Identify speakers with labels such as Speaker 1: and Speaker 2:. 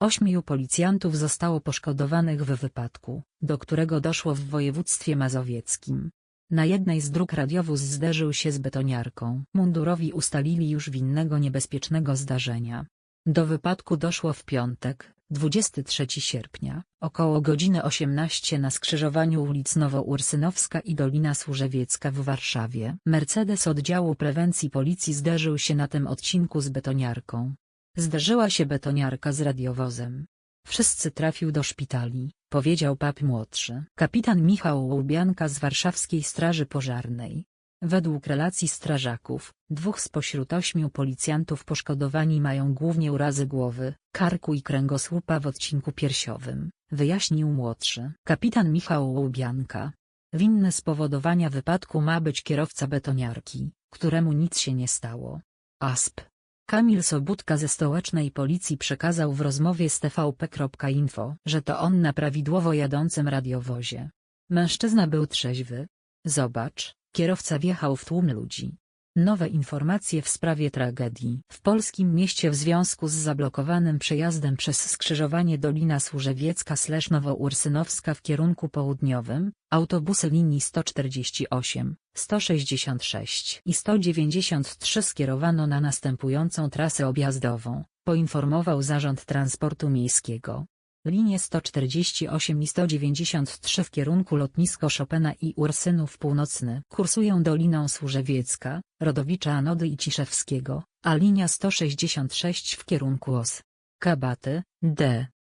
Speaker 1: Ośmiu policjantów zostało poszkodowanych w wypadku, do którego doszło w województwie mazowieckim. Na jednej z dróg radiowóz zderzył się z betoniarką. Mundurowi ustalili już winnego niebezpiecznego zdarzenia. Do wypadku doszło w piątek, 23 sierpnia, około godziny 18 na skrzyżowaniu ulic Nowoursynowska i Dolina Służewiecka w Warszawie. Mercedes oddziału prewencji policji zderzył się na tym odcinku z betoniarką. Zderzyła się betoniarka z radiowozem. Wszyscy trafił do szpitali, powiedział pap młodszy. Kapitan Michał Łubianka z warszawskiej Straży Pożarnej. Według relacji strażaków, dwóch spośród ośmiu policjantów poszkodowani mają głównie urazy głowy, karku i kręgosłupa w odcinku piersiowym, wyjaśnił młodszy. Kapitan Michał Łubianka. Winny spowodowania wypadku ma być kierowca betoniarki, któremu nic się nie stało. ASP. Kamil Sobutka ze stołecznej policji przekazał w rozmowie z tvp.info, że to on na prawidłowo jadącym radiowozie. Mężczyzna był trzeźwy. Zobacz, kierowca wjechał w tłum ludzi. Nowe informacje w sprawie tragedii. W polskim mieście w związku z zablokowanym przejazdem przez skrzyżowanie Dolina Służewiecka-Nowo-Ursynowska w kierunku południowym, autobusy linii 148, 166 i 193 skierowano na następującą trasę objazdową, poinformował Zarząd Transportu Miejskiego. Linie 148 i 193 w kierunku lotnisko Chopina i Ursynów Północny kursują Doliną Służewiecka, Rodowicza Anody i Ciszewskiego, a linia 166 w kierunku OS. Kabaty, D.